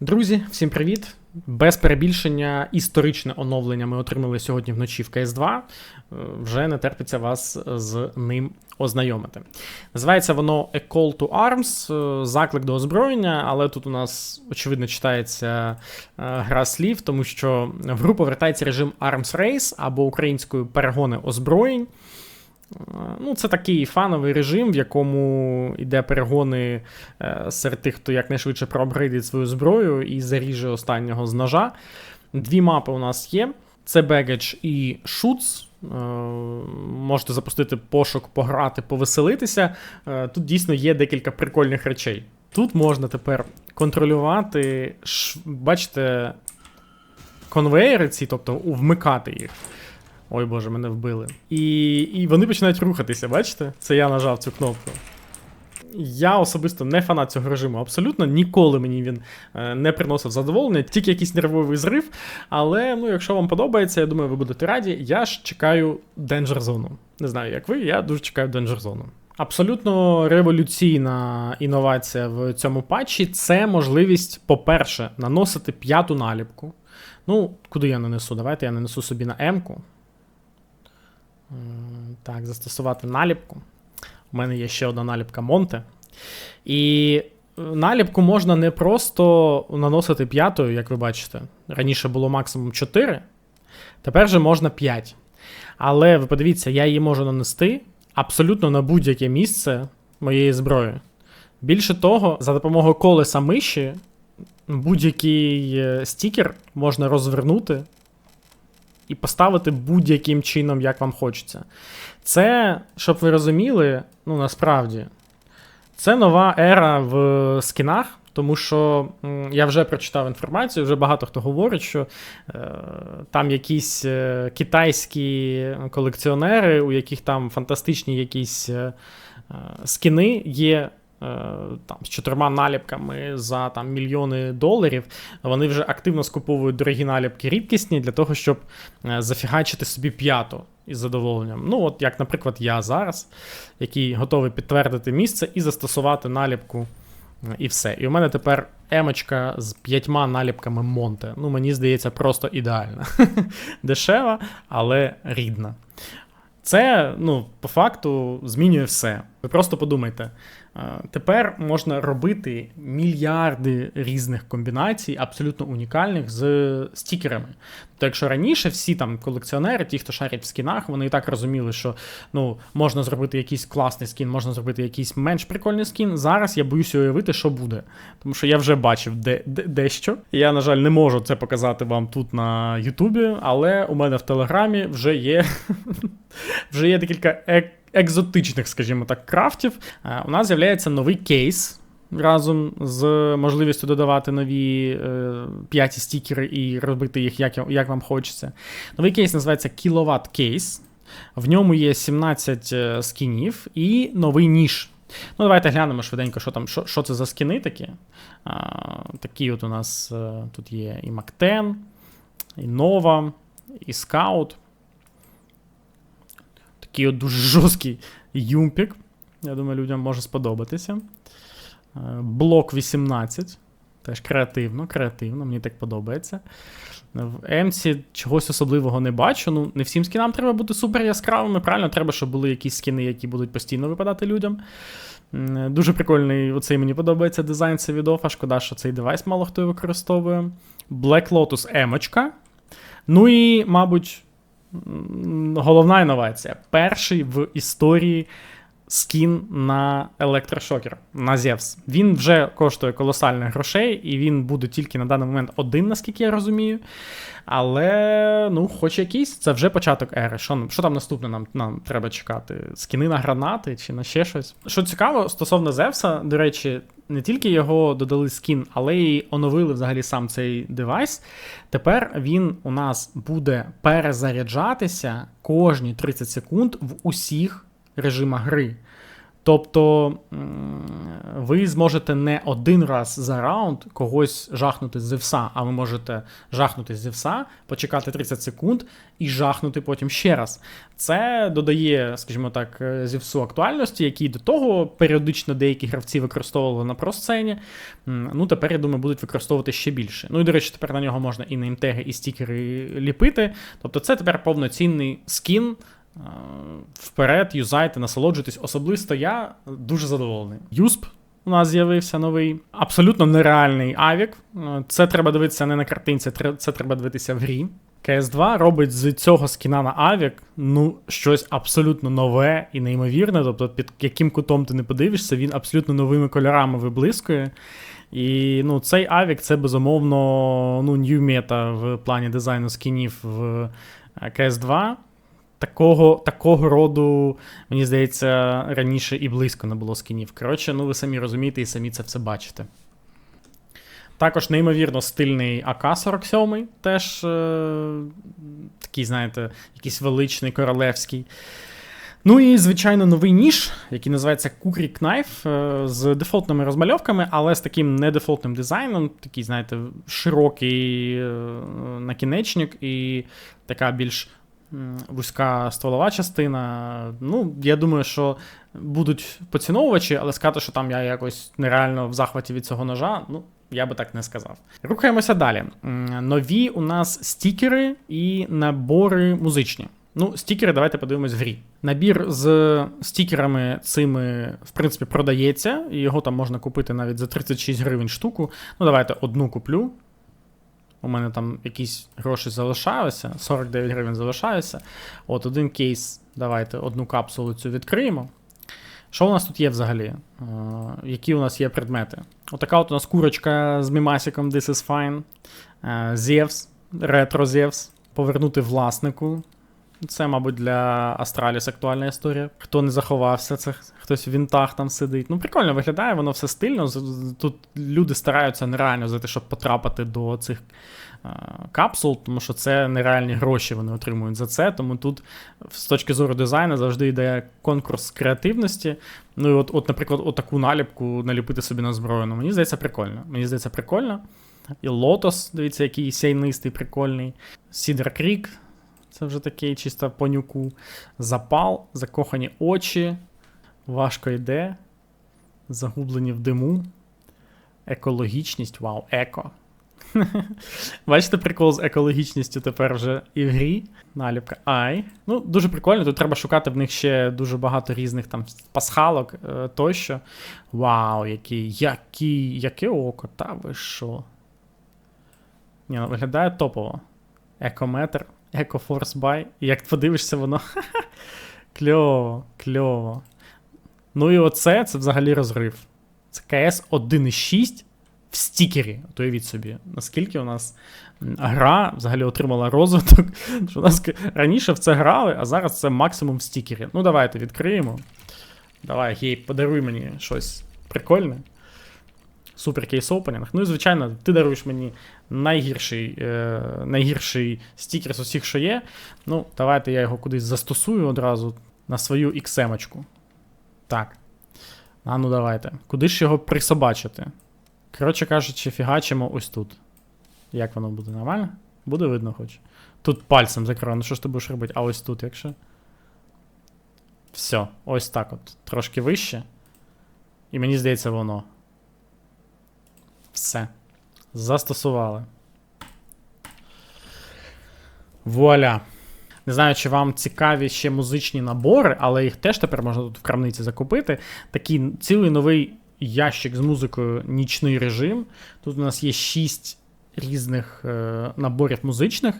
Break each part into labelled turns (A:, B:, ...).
A: Друзі, всім привіт! Без перебільшення історичне оновлення ми отримали сьогодні вночі в cs 2 Е, Вже не терпиться вас з ним ознайомити. Називається воно A Call to Arms, е, заклик до озброєння, але тут у нас очевидно читається е, гра слів, тому що в гру повертається режим Arms Race або українською перегони озброєнь. Е, Ну, це такий фановий режим, в якому йде перегони е, серед тих, хто якнайшвидше проапгрейдить свою зброю і заріже останнього з ножа. Дві мапи у нас є: це Baggage і Shoots. Е, Можете запустити пошук, пограти, повеселитися. Тут дійсно є декілька прикольних речей. Тут можна тепер контролювати, бачите, конвейери ці, тобто вмикати їх. Ой Боже, мене вбили. І, і вони починають рухатися, бачите? Це я нажав цю кнопку. Я особисто не фанат цього режиму. Абсолютно ніколи мені він е, не приносив задоволення, тільки якийсь нервовий зрив. Але ну, якщо вам подобається, я думаю, ви будете раді. Я ж чекаю Danger Zone. Не знаю, як ви, я дуже чекаю Danger Zone. Абсолютно революційна інновація в цьому патчі це можливість, по-перше, наносити п'яту наліпку. Ну, куди я нанесу? Давайте я нанесу собі на М-ку. Так, застосувати наліпку. У мене є ще одна наліпка Монте. І наліпку можна не просто наносити п'ятою, як ви бачите. Раніше було максимум 4, тепер же можна 5. Але ви подивіться, я її можу нанести абсолютно на будь-яке місце моєї зброї. Більше того, за допомогою колеса миші будь-який е, стікер можна розвернути і поставити будь-яким чином, як вам хочеться. Це, щоб ви розуміли, ну насправді, це нова ера в скінах, тому що я вже прочитав інформацію, вже багато хто говорить, що е, там якісь е, китайські колекціонери, у яких там фантастичні якісь е, е, скіни є. Е, Там, з чотирма наліпками за там, мільйони доларів, вони вже активно скуповують дорогі наліпки рідкісні для того, щоб е, зафігачити собі п'яту із задоволенням. Ну, от як, наприклад, я зараз, який готовий підтвердити місце і застосувати наліпку, е, і все. І у мене тепер емочка з п'ятьма наліпками Монте. Ну, мені здається, просто ідеальна. Дешева, але рідна. Це, ну, по факту, змінює все. Ви просто подумайте. Е, Тепер можна робити мільярди різних комбінацій, абсолютно унікальних з стікерами. То якщо раніше всі там колекціонери, ті, хто шарять в скінах, вони і так розуміли, що ну, можна зробити якийсь класний скін, можна зробити якийсь менш прикольний скін. Зараз я боюся уявити, що буде. Тому що я вже бачив де, де, дещо. Я, на жаль, не можу це показати вам тут на Ютубі, але у мене в Телеграмі вже є, вже є декілька ек- екзотичних, скажімо так, крафтів. Е, У нас з'являється новий кейс. Разом з можливістю додавати нові е, п'яті стікери і робити їх як, як вам хочеться. Новий кейс називається Kilowatt Case. В ньому є 17 е, скінів і новий ніж. Ну, давайте глянемо швиденько, що там, що, що це за скіни такі. А, такі от у нас е, тут є і Мактен, і Нова, і Скаут. Такий от дуже жорсткий юмпік. Я думаю, людям може сподобатися. Е, Блок 18. Теж креативно, креативно, мені так подобається. В Емсі чогось особливого не бачу. Ну, не всім скінам треба бути супер яскравими. Правильно, треба, щоб були якісь скіни, які будуть постійно випадати людям. Дуже прикольний, оцей мені подобається дизайн Севідофа. Шкода, що цей девайс мало хто використовує. Black Lotus емочка. Ну і, мабуть, головна інновація. Перший в історії скін на електрошокер на Зевс. Він вже коштує колосальних грошей, і він буде тільки на даний момент один, наскільки я розумію. Але, ну, хоч якийсь, це вже початок ери. Що, що там наступне нам, нам треба чекати? Скіни на гранати чи на ще щось? Що цікаво, стосовно Зевса, до речі, не тільки його додали скін, але й оновили взагалі сам цей девайс. Тепер він у нас буде перезаряджатися кожні 30 секунд в усіх режимах гри. Тобто ви зможете не один раз за раунд когось жахнути з зевса, а ви можете жахнути з зевса, почекати 30 секунд і жахнути потім ще раз. Це додає, скажімо так, е, зевсу актуальності, які до того періодично деякі гравці використовували на просцені. Ну, тепер, я думаю, будуть використовувати ще більше. Ну і, до речі, тепер на нього можна і неймтеги, і стікери ліпити. Тобто це тепер повноцінний скін. Е, Вперед, юзайте, насолоджуйтесь. Особисто я дуже задоволений. Юсп у нас з'явився новий. Абсолютно нереальний авік. Е, Це треба дивитися не на картинці, це треба дивитися в грі. CS2 робить з цього скіна на авік ну щось абсолютно нове і неймовірне. Тобто, під яким кутом ти не подивишся, він абсолютно новими кольорами виблискує. І ну, цей авік це безумовно ну, new мета в плані дизайну скінів в е, CS2. Такого, такого роду, мені здається, раніше і близько не було скінів. Коротше, ну ви самі розумієте і самі це все бачите. Також неймовірно стильний АК-47, теж е, такий, знаєте, якийсь величний королевський. Ну і, звичайно, новий ніж, який називається Kukri Knife, е, з дефолтними розмальовками, але з таким недефолтним дизайном. Такий, знаєте, широкий е, накінечник і така більш вузька стволова частина. Ну, я думаю, що будуть поціновувачі, але сказати, що там я якось нереально в захваті від цього ножа, ну. Я би так не сказав. Рухаємося далі. Нові у нас стікери і набори музичні. Ну, стікери, давайте подивимось в грі. Набір з стікерами цими, в принципі, продається, і його там можна купити навіть за 36 гривень штуку. Ну, давайте одну куплю. У мене там якісь гроші залишалися, 49 гривень залишаються. От один кейс, давайте одну капсулу цю відкриємо. Що у нас тут є взагалі? Е, які у нас є предмети? Отака от у нас курочка з мімасіком This is fine. Е, Зевс, ретро Зевс. Повернути власнику. Це, мабуть, для Астраліс актуальна історія. Хто не заховався, це хтось в вінтах там сидить. Ну, прикольно виглядає, воно все стильно. Тут люди стараються нереально за те, щоб потрапити до цих капсул, тому що це нереальні гроші вони отримують за це. Тому тут, з точки зору дизайну, завжди йде конкурс креативності. Ну і от, от наприклад, отаку наліпку наліпити собі на зброю. Ну, мені здається, прикольно. Мені здається, прикольно. І Лотос, дивіться, який сяйнистий, прикольний. Сідер Крік, це вже такий чисто по нюку. Запал, закохані очі. Важко йде. Загублені в диму. Екологічність, вау, еко. Бачите, прикол з екологічністю тепер вже і в грі. Наліпка Ай. Ну, дуже прикольно. Тут треба шукати в них ще дуже багато різних там пасхалок е, тощо. Вау, який, який, яке око, та ви що? Ні, ну виглядає топово. Екометр, Екофорс Бай. Як подивишся, воно. кльово, кльово. Ну і оце це взагалі розрив. Це КС 1.6 в стікері. От уявіть собі, наскільки у нас гра взагалі отримала розвиток. Що у нас раніше в це грали, а зараз це максимум в стікері. Ну, давайте відкриємо. Давай, гей, подаруй мені щось прикольне. Супер кейс опенінг. Ну і звичайно, ти даруєш мені найгірший, е, найгірший стікер з усіх, що є. Ну, давайте я його кудись застосую одразу на свою XM-очку. Так. А ну давайте. Куди ж його присобачити? Коротше кажучи, фігачимо ось тут. Як воно буде нормально? Буде видно хоч. Тут пальцем закрою. Ну що ж ти будеш робити? А ось тут, якщо. Все, ось так от. Трошки вище. І мені здається, воно. Все. Застосували. Вуаля. Не знаю, чи вам цікаві ще музичні набори, але їх теж тепер можна тут в крамниці закупити. Такий цілий новий ящик з музикою нічний режим. Тут у нас є 6 різних е, наборів музичних,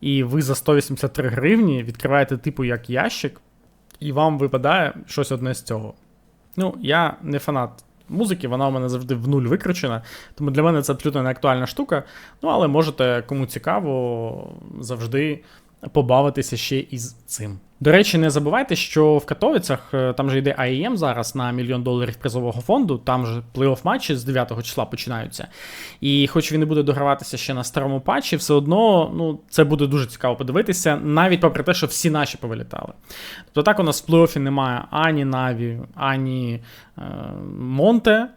A: і ви за 183 гривні відкриваєте типу як ящик, і вам випадає щось одне з цього. Ну, я не фанат музики, вона у мене завжди в нуль викручена, тому для мене це абсолютно не актуальна штука. Ну, але можете, кому цікаво, завжди побавитися ще із цим. До речі, не забувайте, що в Катовицях е, там же йде АЕМ зараз на мільйон доларів призового фонду, там же плей-офф матчі з 9 числа починаються. І хоч він не буде дограватися ще на старому патчі, все одно ну, це буде дуже цікаво подивитися, навіть попри те, що всі наші повилітали. Тобто так у нас в плей-оффі немає ані Наві, ані е, Монте.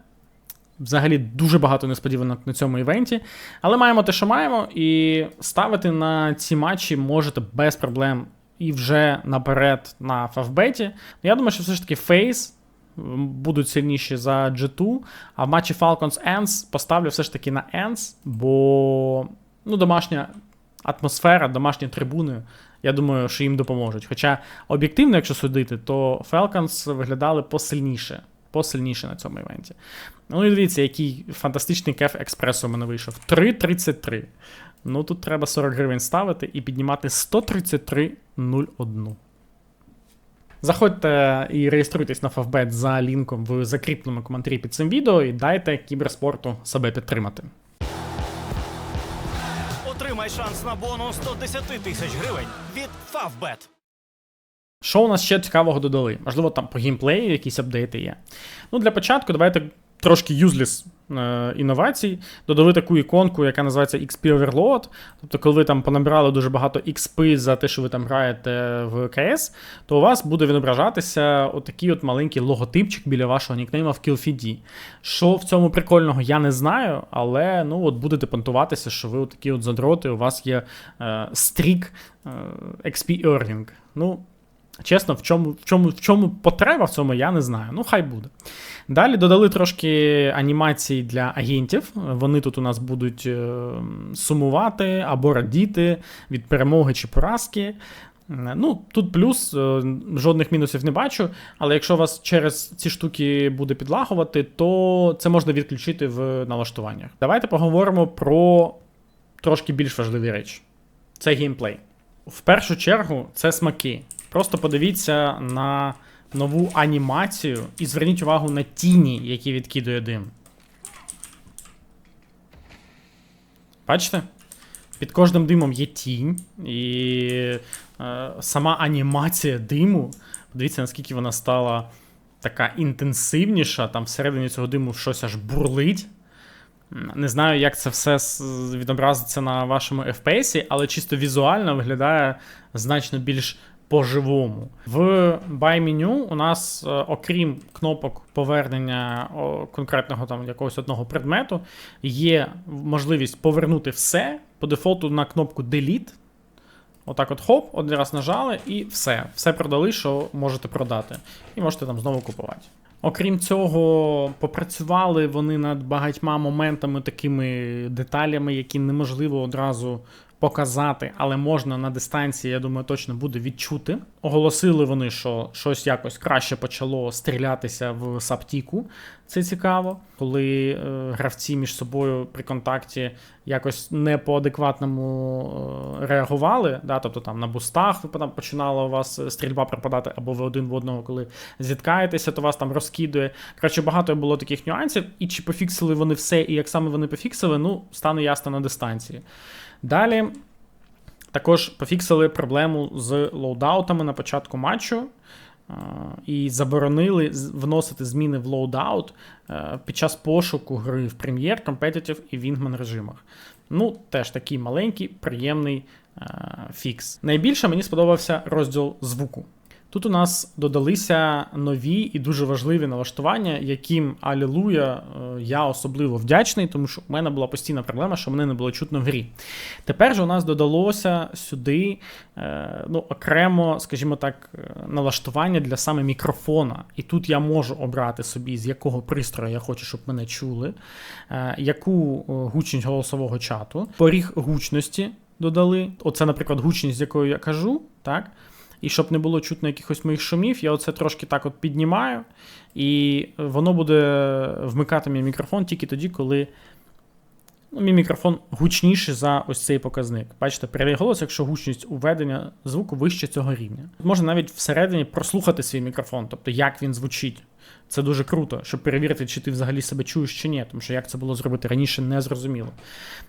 A: Взагалі дуже багато несподіванок на цьому івенті. Але маємо те, що маємо, і ставити на ці матчі можете без проблем і вже наперед на фавбеті. Я думаю, що все ж таки Фейс будуть сильніші за G2, а в матчі Falcons Ends поставлю все ж таки на Ends, бо ну, домашня атмосфера, домашні трибуни. Я думаю, що їм допоможуть. Хоча об'єктивно, якщо судити, то Falcons виглядали посильніше посильніше на цьому івенті. Ну і дивіться, який фантастичний кеф експресу у мене вийшов. 3.33. Ну тут треба 40 гривень ставити і піднімати 133.01. Заходьте і реєструйтесь на Favbet за лінком в закріпленому коментарі під цим відео і дайте кіберспорту себе підтримати.
B: Отримай шанс на бонус 110 тисяч гривень від Favbet.
A: Що у нас ще цікавого додали? Можливо, там по геймплею якісь апдейти є. Ну, для початку, давайте трошки юзліс е, інновацій. Додали таку іконку, яка називається XP Overload. Тобто, коли ви там понабирали дуже багато XP за те, що ви там граєте в КС, то у вас буде відображатися отакий от маленький логотипчик біля вашого нікнейма в KillFeed. Що в цьому прикольного, я не знаю, але ну, от будете понтуватися, що ви такі от задроти, у вас є е, стрік е, XP Earning. Ну, Чесно, в чому в чому, в чому потреба в цьому, я не знаю. Ну, хай буде. Далі додали трошки анімацій для агентів. Вони тут у нас будуть е, сумувати або радіти від перемоги чи поразки. Ну, Тут плюс, е, жодних мінусів не бачу, але якщо вас через ці штуки буде підлагувати, то це можна відключити в налаштуваннях. Давайте поговоримо про трошки більш важливі речі. Це геймплей. В першу чергу, це смаки. Просто подивіться на нову анімацію і зверніть увагу на тіні, які відкидує дим. Бачите? Під кожним димом є тінь, і е, сама анімація диму. Подивіться, наскільки вона стала така інтенсивніша. Там всередині цього диму щось аж бурлить. Не знаю, як це все відобразиться на вашому FPS, але чисто візуально виглядає значно більш по-живому. В buy меню у нас, е, окрім кнопок повернення конкретного там якогось одного предмету, є можливість повернути все по дефолту на кнопку Delete. Отак от хоп, один раз нажали, і все. Все продали, що можете продати. І можете там знову купувати. Окрім цього, попрацювали вони над багатьма моментами, такими деталями, які неможливо одразу показати, але можна на дистанції, я думаю, точно буде відчути. Оголосили вони, що щось якось краще почало стрілятися в саптіку. Це цікаво, коли е, гравці між собою при контакті якось не по адекватному е, реагували. Да? Тобто там на бустах починала у вас стрільба пропадати, або ви один в одного, коли зіткаєтеся, то вас там розкидує. Коротше, багато було таких нюансів, і чи пофіксили вони все, і як саме вони пофіксили, ну стане ясно на дистанції. Далі також пофіксили проблему з лоудаутами на початку матчу. І заборонили вносити зміни в лоудаут під час пошуку гри в прем'єр, Competitive і Wingman режимах. Ну, теж такий маленький, приємний фікс. Найбільше мені сподобався розділ звуку. Тут у нас додалися нові і дуже важливі налаштування, яким Алілуя е, я особливо вдячний, тому що у мене була постійна проблема, що мене не було чутно в грі. Тепер же у нас додалося сюди е, ну, окремо, скажімо так, е, налаштування для саме мікрофона. І тут я можу обрати собі, з якого пристрою я хочу, щоб мене чули, яку гучність голосового чату, поріг гучності додали. Оце, наприклад, гучність, з якою я кажу. так? І щоб не було чутно якихось моїх шумів, я оце трошки так от піднімаю, і воно буде вмикати мій мікрофон тільки тоді, коли ну, мій мікрофон гучніший за ось цей показник. Бачите, передає голос, якщо гучність уведення звуку вище цього рівня. Можна навіть всередині прослухати свій мікрофон, тобто як він звучить. Це дуже круто, щоб перевірити, чи ти взагалі себе чуєш чи ні, тому що як це було зробити раніше, не зрозуміло.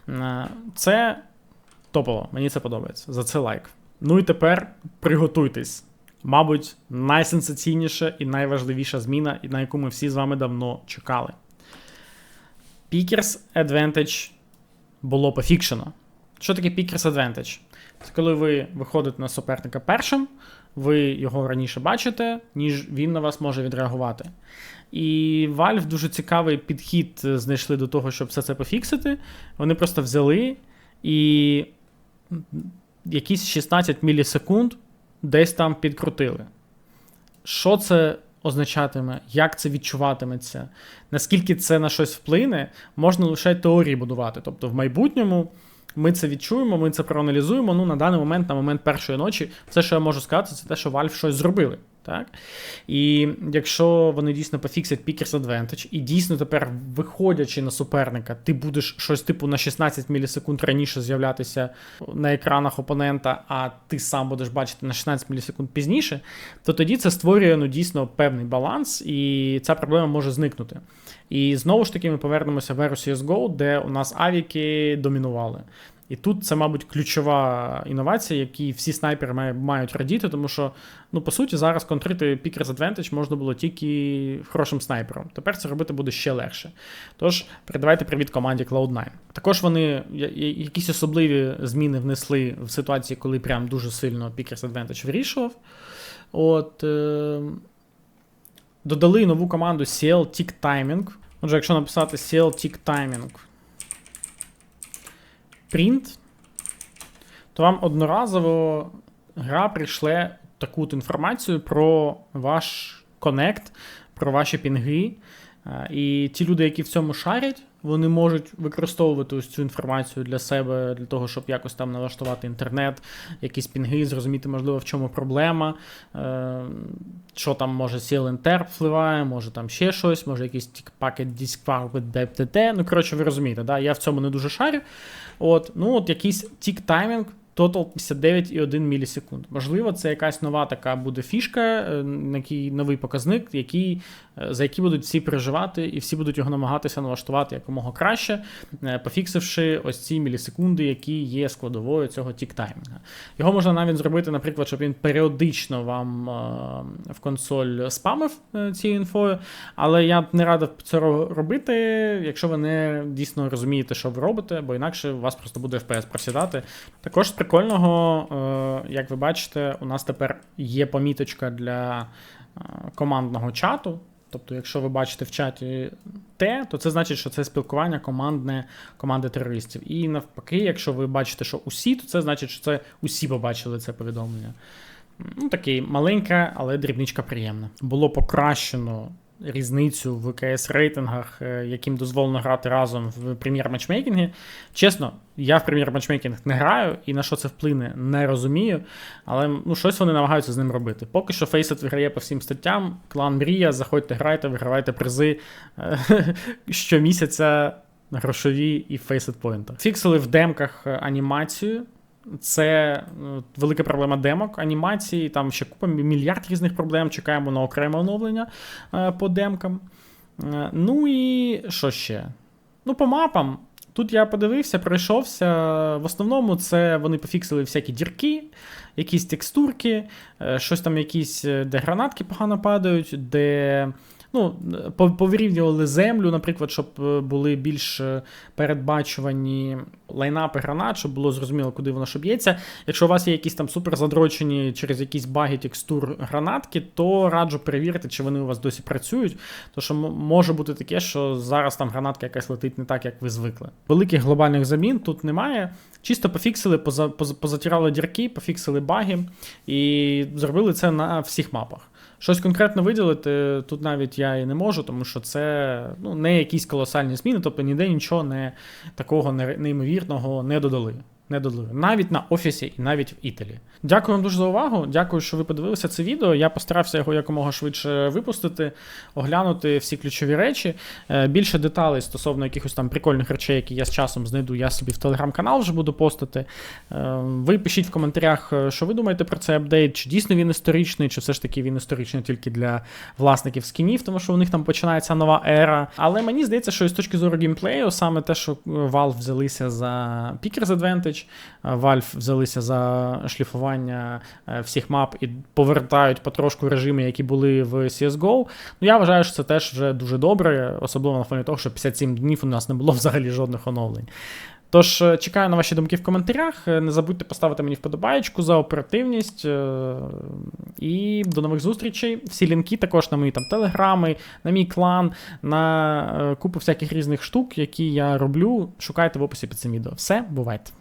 A: Е, це топово, мені це подобається. За це лайк. Ну і тепер приготуйтесь. мабуть, найсенсаційніша і найважливіша зміна, на яку ми всі з вами давно чекали. Pickers Advantage було пофікшено. Що таке Pickers Advantage? Це коли ви виходите на суперника першим, ви його раніше бачите, ніж він на вас може відреагувати. І Valve дуже цікавий підхід знайшли до того, щоб все це пофіксити. Вони просто взяли і якісь 16 мілісекунд десь там підкрутили. Що це означатиме, як це відчуватиметься, наскільки це на щось вплине, можна лише теорії будувати. Тобто в майбутньому ми це відчуємо, ми це проаналізуємо. Ну, на даний момент, на момент першої ночі, все, що я можу сказати, це те, що Valve щось зробили. Так? І якщо вони дійсно пофіксять Pickers Advantage, і дійсно тепер, виходячи на суперника, ти будеш щось типу на 16 мілісекунд раніше з'являтися на екранах опонента, а ти сам будеш бачити на 16 мілісекунд пізніше, то тоді це створює ну, дійсно певний баланс, і ця проблема може зникнути. І знову ж таки, ми повернемося в Era CSGO, де у нас авіки домінували. І тут це, мабуть, ключова інновація, які всі снайпери мають радіти, тому що, ну, по суті, зараз контрити Pickers Advantage можна було тільки хорошим снайпером. Тепер це робити буде ще легше. Тож, передавайте привіт команді Cloud9. Також вони якісь особливі зміни внесли в ситуації, коли прям дуже сильно Pickers Advantage вирішував. От. Е- Додали нову команду CL Tick Timing. Отже, якщо написати CL Tick Timing print, то вам одноразово гра прийшле таку інформацію про ваш коннект, про ваші пінги. Е, І ті люди, які в цьому шарять, вони можуть використовувати ось цю інформацію для себе, для того, щоб якось там налаштувати інтернет, якісь пінги, зрозуміти, можливо, в чому проблема, е, що там може CLNTR впливає, може там ще щось, може якийсь пакет disk DPT. Ну, коротше, ви розумієте, да? я в цьому не дуже шарю. От, ну, от якийсь тік таймінг. Total 59,1 мілісекунд. Можливо, це якась нова така буде фішка, е, який новий показник, який, за який будуть всі переживати, і всі будуть його намагатися налаштувати якомога краще, е, пофіксивши ось ці мілісекунди, які є складовою цього тік-таймінга. Його можна навіть зробити, наприклад, щоб він періодично вам е, в консоль спамив е, цією інфою, але я б не радив це робити, якщо ви не дійсно розумієте, що ви робите, бо інакше у вас просто буде FPS просідати. Також з прикольного, е, як ви бачите, у нас тепер є поміточка для е, командного чату. Тобто, якщо ви бачите в чаті те, то це значить, що це спілкування командне команди терористів. І навпаки, якщо ви бачите, що усі, то це значить, що це усі побачили це повідомлення. Ну, такий маленька, але дрібничка приємна. Було покращено різницю в КС рейтингах, е, яким дозволено грати разом в прем'єр матчмейкінгі. Чесно, я в прем'єр матчмейкінг не граю і на що це вплине, не розумію. Але ну, щось вони намагаються з ним робити. Поки що Faceit виграє по всім статтям. Клан Мрія, заходьте, грайте, вигравайте призи е, щомісяця грошові і Faceit Point. Фіксили в демках е, анімацію. Це ну, велика проблема демок анімації. Там ще купа мільярд різних проблем. Чекаємо на окреме оновлення е, по демкам. Е, ну і що ще? Ну, по мапам. Тут я подивився, пройшовся. В основному це вони пофіксили всякі дірки, якісь текстурки, е, щось там якісь, е, де гранатки погано падають, де. Ну, по- повирівнювали землю, наприклад, щоб е, були більш е, передбачувані лайнапи гранат, щоб було зрозуміло, куди воно що б'ється. Якщо у вас є якісь там супер задрочені через якісь баги текстур гранатки, то раджу перевірити, чи вони у вас досі працюють. Тому що може бути таке, що зараз там гранатка якась летить не так, як ви звикли. Великих глобальних замін тут немає. Чисто пофіксили, поза, поза, позатирали дірки, пофіксили баги і зробили це на всіх мапах. Щось конкретно виділити тут навіть я і не можу, тому що це ну, не якісь колосальні зміни, тобто ніде нічого не такого не- неймовірного не додали. Не додали. Навіть на офісі і навіть в Італі. Дякую вам дуже за увагу. Дякую, що ви подивилися це відео. Я постарався його якомога швидше випустити, оглянути всі ключові речі. Е, Більше деталей стосовно якихось там прикольних речей, які я з часом знайду, я собі в телеграм-канал вже буду постити. Е, Ви пишіть в коментарях, е, що ви думаєте про цей апдейт, чи дійсно він історичний, чи все ж таки він історичний тільки для власників скінів, тому що у них там починається нова ера. Але мені здається, що з точки зору геймплею, саме те, що Valve взялися за Pickers Advantage, Е, Valve взялися за шліфування е, всіх мап і повертають потрошку режими, які були в CSGO. Ну, я вважаю, що це теж вже дуже добре, особливо на фоні того, що 57 днів у нас не було взагалі жодних оновлень. Тож е, чекаю на ваші думки в коментарях. Е, Не забудьте поставити мені вподобаєчку за оперативність. е, І до нових зустрічей. Всі лінки також на мої там телеграми, на мій клан, на е, купу всяких різних штук, які я роблю. Шукайте в описі під цим відео. Все, бувайте.